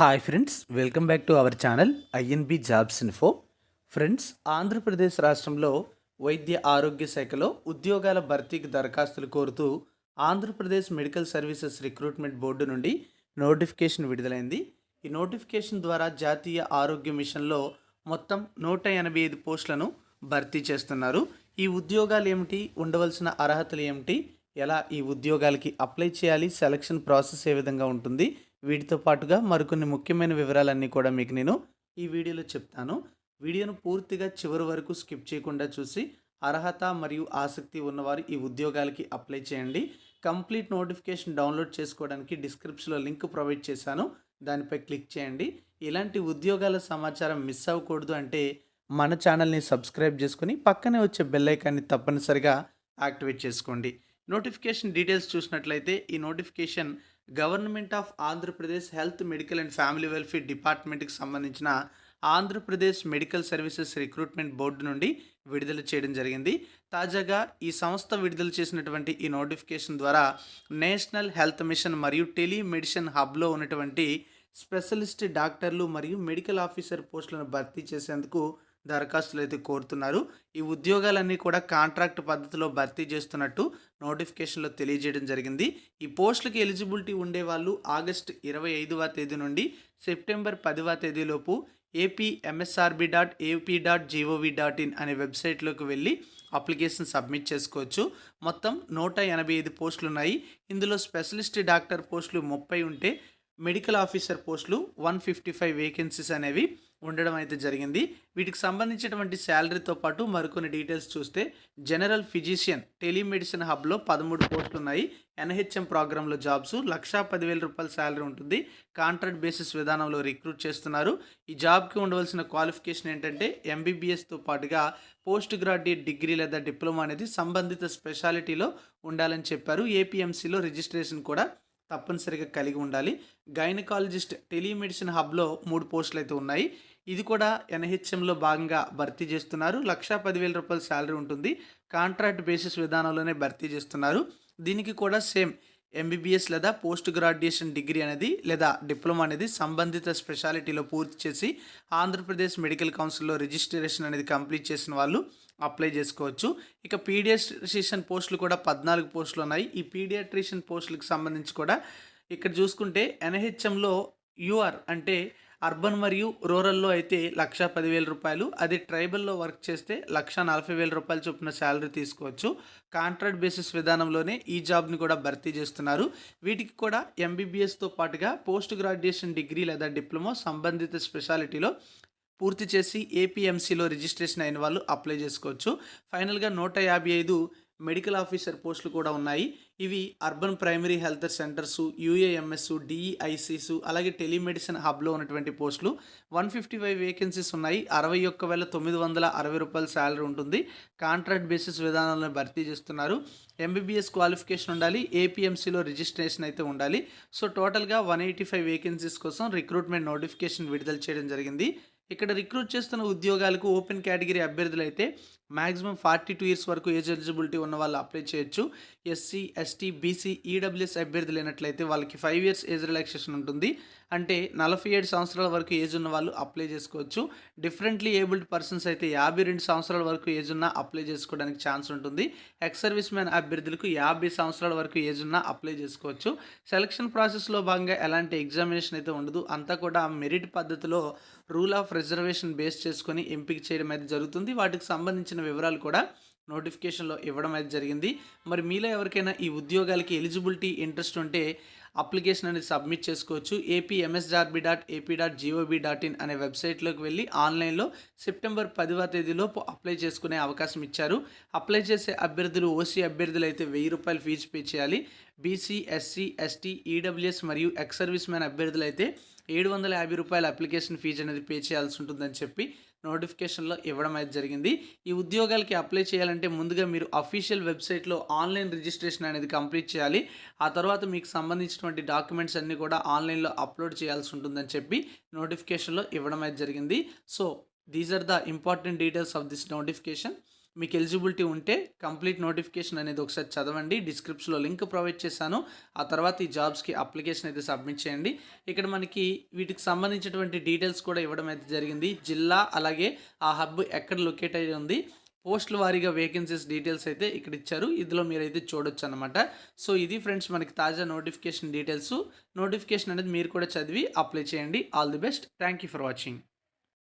Hi friends welcome back to our channel INB jobs info friends Andhra Pradesh రాష్ట్రంలో వైద్య ఆరోగ్య శాఖలో ఉద్యోగాల భర్తీకి దరఖాస్తులు కోరుతూ Andhra Pradesh medical services recruitment board నుండి నోటిఫికేషన్ విడుదలైంది. ఈ నోటిఫికేషన్ ద్వారా జాతీయ ఆరోగ్య మిషన్లో మొత్తం నూట ఎనభై ఐదు పోస్టులను భర్తీ చేస్తున్నారు. ఈ ఉద్యోగాలు ఏమిటి? ఉండవలసిన అర్హతలు ఏమిటి? ఎలా ఈ ఉద్యోగాలకి అప్లై చేయాలి? సెలక్షన్ ప్రాసెస్ ఏ విధంగా ఉంటుంది? వీటితో పాటుగా మరికొన్ని ముఖ్యమైన వివరాలన్నీ కూడా మీకు నేను ఈ వీడియోలో చెప్తాను. వీడియోను పూర్తిగా చివరి వరకు స్కిప్ చేయకుండా చూసి అర్హత మరియు ఆసక్తి ఉన్నవారు ఈ ఉద్యోగాలకి అప్లై చేయండి. కంప్లీట్ నోటిఫికేషన్ డౌన్లోడ్ చేసుకోవడానికి డిస్క్రిప్షన్లో లింక్ ప్రొవైడ్ చేశాను. దానిపై క్లిక్ చేయండి. ఇలాంటి ఉద్యోగాల సమాచారం మిస్ అవ్వకూడదు అంటే మన ఛానల్ని సబ్స్క్రైబ్ చేసుకుని పక్కనే వచ్చే బెల్ ఐకాన్ని తప్పనిసరిగా యాక్టివేట్ చేసుకోండి. నోటిఫికేషన్ డీటెయిల్స్ చూసినట్లయితే ఈ notification government of Andhra Pradesh health medical and family welfare డిపార్ట్మెంట్కి సంబంధించిన Andhra Pradesh medical services recruitment board నుండి విడుదల చేయడం జరిగింది. తాజాగా ఈ సంస్థ విడుదల చేసినటువంటి ఈ నోటిఫికేషన్ ద్వారా నేషనల్ హెల్త్ మిషన్ మరియు టెలిమెడిసిన్ హబ్లో ఉన్నటువంటి స్పెషలిస్ట్ డాక్టర్లు మరియు మెడికల్ ఆఫీసర్ పోస్టులను భర్తీ చేసేందుకు దరఖాస్తులు అయితే కోరుతున్నారు. ఈ ఉద్యోగాలన్నీ కూడా కాంట్రాక్ట్ పద్ధతిలో భర్తీ చేస్తున్నట్టు నోటిఫికేషన్లో తెలియజేయడం జరిగింది. ఈ పోస్టులకి ఎలిజిబిలిటీ ఉండే వాళ్ళు ఆగస్ట్ ఇరవై ఐదవ తేదీ నుండి సెప్టెంబర్ పదవ తేదీలోపు AP MSRB dot AP dot GOV dot in అనే వెబ్సైట్లోకి వెళ్ళి అప్లికేషన్ సబ్మిట్ చేసుకోవచ్చు. మొత్తం నూట ఎనభై ఐదు పోస్టులు ఉన్నాయి ఇందులో స్పెషలిస్ట్ డాక్టర్ పోస్టులు ముప్పై ఉంటే మెడికల్ ఆఫీసర్ పోస్టులు వన్ ఫిఫ్టీ ఫైవ్ వేకెన్సీస్ అనేవి ఉండడం అయితే జరిగింది. వీటికి సంబంధించినటువంటి శాలరీతో పాటు మరికొన్ని డీటెయిల్స్ చూస్తే జనరల్ ఫిజిషియన్ టెలిమెడిసిన్ హబ్లో పదమూడు పోస్టులు ఉన్నాయి ఎన్హెచ్ఎం ప్రోగ్రాంలో జాబ్స్ లక్షా పదివేల రూపాయల శాలరీ ఉంటుంది. కాంట్రాక్ట్ బేసిస్ విధానంలో రిక్రూట్ చేస్తున్నారు. ఈ జాబ్కి ఉండవలసిన క్వాలిఫికేషన్ ఏంటంటే ఎంబీబీఎస్తో పాటుగా పోస్ట్ గ్రాడ్యుయేట్ డిగ్రీ లేదా డిప్లొమా అనేది సంబంధిత స్పెషాలిటీలో ఉండాలని చెప్పారు. ఏపీఎంసీలో రిజిస్ట్రేషన్ కూడా తప్పనిసరిగా కలిగి ఉండాలి. గైనకాలజిస్ట్ టెలిమెడిసిన్ హబ్లో మూడు పోస్టులు అయితే ఉన్నాయి. ఇది కూడా ఎన్హెచ్ఎంలో భాగంగా భర్తీ చేస్తున్నారు. లక్షా పదివేల రూపాయల శాలరీ ఉంటుంది. కాంట్రాక్ట్ బేసిస్ విధానంలోనే భర్తీ చేస్తున్నారు. దీనికి కూడా సేమ్ ఎంబీబీఎస్ లేదా పోస్ట్ గ్రాడ్యుయేషన్ డిగ్రీ అనేది లేదా డిప్లొమా అనేది సంబంధిత స్పెషాలిటీలో పూర్తి చేసి ఆంధ్రప్రదేశ్ మెడికల్ కౌన్సిల్లో రిజిస్ట్రేషన్ అనేది కంప్లీట్ చేసిన వాళ్ళు అప్లై చేసుకోవచ్చు. ఇక పీడియాట్రిషియన్ పోస్టులు కూడా పద్నాలుగు పోస్టులు ఉన్నాయి. ఈ పీడియాట్రిషియన్ పోస్టులకు సంబంధించి కూడా ఇక్కడ చూసుకుంటే ఎన్హెచ్ఎంలో యూఆర్ అంటే అర్బన్ మరియు రూరల్లో అయితే లక్ష పదివేల రూపాయలు. అది ట్రైబల్లో వర్క్ చేస్తే లక్ష నలభై వేల రూపాయలు చొప్పున శాలరీ తీసుకోవచ్చు. కాంట్రాక్ట్ బేసిస్ విధానంలోనే ఈ జాబ్ని కూడా భర్తీ చేస్తున్నారు. వీటికి కూడా ఎంబీబీఎస్తో పాటుగా పోస్ట్ గ్రాడ్యుయేషన్ డిగ్రీ లేదా డిప్లొమా సంబంధిత స్పెషాలిటీలో పూర్తి చేసి ఏపీఎంసీలో రిజిస్ట్రేషన్ అయిన వాళ్ళు అప్లై చేసుకోవచ్చు. ఫైనల్గా నూట యాభై ఐదు మెడికల్ ఆఫీసర్ పోస్టులు కూడా ఉన్నాయి. ఇవి urban primary health centres UAMS DEICs అలాగే టెలిమెడిసిన్ హబ్లో ఉన్నటువంటి పోస్టులు. వన్ ఫిఫ్టీ ఫైవ్ వేకెన్సీస్ ఉన్నాయి. అరవై ఒక్క వేల తొమ్మిది వందల అరవై రూపాయల శాలరీ ఉంటుంది. కాంట్రాక్ట్ బేసిస్ విధానంలో భర్తీ చేస్తున్నారు. ఎంబీబీఎస్ క్వాలిఫికేషన్ ఉండాలి. ఏపీఎంసీలో రిజిస్ట్రేషన్ అయితే ఉండాలి. సో టోటల్గా వన్ ఎయిటీ ఫైవ్ వేకెన్సీస్ కోసం రిక్రూట్మెంట్ నోటిఫికేషన్ విడుదల చేయడం జరిగింది. ఇక్కడ రిక్రూట్ చేస్తున్న ఉద్యోగాలకు ఓపెన్ కేటగిరీ అభ్యర్థులు అయితే మ్యాక్సిమం ఫార్టీ టూ ఇయర్స్ వరకు ఏజ్ ఎలిజిబిలిటీ ఉన్న వాళ్ళు అప్లై చేయొచ్చు. ఎస్సీ ఎస్టీ బీసీ ఈడబ్ల్యూఎస్ అభ్యర్థులు లేనట్లయితే వాళ్ళకి ఫైవ్ ఇయర్స్ ఏజ్ రిలాక్సేషన్ ఉంటుంది. అంటే నలభై ఏడు సంవత్సరాల వరకు ఏజ్ ఉన్న వాళ్ళు అప్లై చేసుకోవచ్చు. డిఫరెంట్లీ ఏబుల్డ్ పర్సన్స్ అయితే యాభై రెండు సంవత్సరాల వరకు ఏజ్ ఉన్న అప్లై చేసుకోవడానికి ఛాన్స్ ఉంటుంది. ఎక్స్ సర్వీస్ మ్యాన్ అభ్యర్థులకు యాభై సంవత్సరాల వరకు ఏజ్ ఉన్న అప్లై చేసుకోవచ్చు. సెలక్షన్ ప్రాసెస్లో భాగంగా ఎలాంటి ఎగ్జామినేషన్ అయితే ఉండదు. అంతా కూడా మెరిట్ పద్ధతిలో రూల్ ఆఫ్ రిజర్వేషన్ బేస్ చేసుకొని ఎంపిక చేయడం అయితే జరుగుతుంది. వాటికి సంబంధించిన సంబంధించిన వివరాలు కూడా నోటిఫికేషన్లో ఇవ్వడం అయితే జరిగింది. మరి మీలో ఎవరికైనా ఈ ఉద్యోగాలకి ఎలిజిబిలిటీ ఇంట్రెస్ట్ ఉంటే అప్లికేషన్ అనేది సబ్మిట్ చేసుకోవచ్చు. AP MSRB dot AP dot GOB dot in అనే వెబ్సైట్లోకి వెళ్ళి ఆన్లైన్లో సెప్టెంబర్ పదివ తేదీలోపు అప్లై చేసుకునే అవకాశం ఇచ్చారు. అప్లై చేసే అభ్యర్థులు ఓసీ అభ్యర్థులు అయితే వెయ్యి రూపాయలు ఫీజు పే చేయాలి. బీసీ ఎస్సీ ఎస్టీ ఈడబ్ల్యూఎస్ మరియు ఎక్స్ సర్వీస్ మ్యాన్ అభ్యర్థులు అయితే ఏడు వందల యాభై రూపాయల అప్లికేషన్ ఫీజు అనేది పే చేయాల్సి ఉంటుందని చెప్పి నోటిఫికేషన్లో ఇవ్వడం అయితే జరిగింది. ఈ ఉద్యోగాలకి అప్లై చేయాలంటే ముందుగా మీరు అఫీషియల్ వెబ్సైట్లో ఆన్లైన్ రిజిస్ట్రేషన్ అనేది కంప్లీట్ చేయాలి. ఆ తర్వాత మీకు సంబంధించినటువంటి డాక్యుమెంట్స్ అన్నీ కూడా ఆన్లైన్లో అప్లోడ్ చేయాల్సి ఉంటుందని చెప్పి నోటిఫికేషన్లో ఇవ్వడం అయితే జరిగింది. So these are the important details of this notification మీకు ఎలిజిబిలిటీ ఉంటే కంప్లీట్ నోటిఫికేషన్ అనేది ఒకసారి చదవండి. డిస్క్రిప్షన్లో లింక్ ప్రొవైడ్ చేశాను. ఆ తర్వాత ఈ జాబ్స్కి అప్లికేషన్ అయితే సబ్మిట్ చేయండి. ఇక్కడ మనకి వీటికి సంబంధించినటువంటి డీటెయిల్స్ కూడా ఇవ్వడం అయితే జరిగింది. జిల్లా అలాగే ఆ హబ్ ఎక్కడ లొకేట్ అయి ఉంది. పోస్టుల వారీగా వేకెన్సీస్ డీటెయిల్స్ అయితే ఇక్కడ ఇచ్చారు. ఇందులో మీరైతే చూడొచ్చు అనమాట సో ఇది ఫ్రెండ్స్ మనకి తాజా నోటిఫికేషన్ డీటెయిల్స్. నోటిఫికేషన్ అనేది మీరు కూడా చదివి అప్లై చేయండి. All the best. Thank you for watching.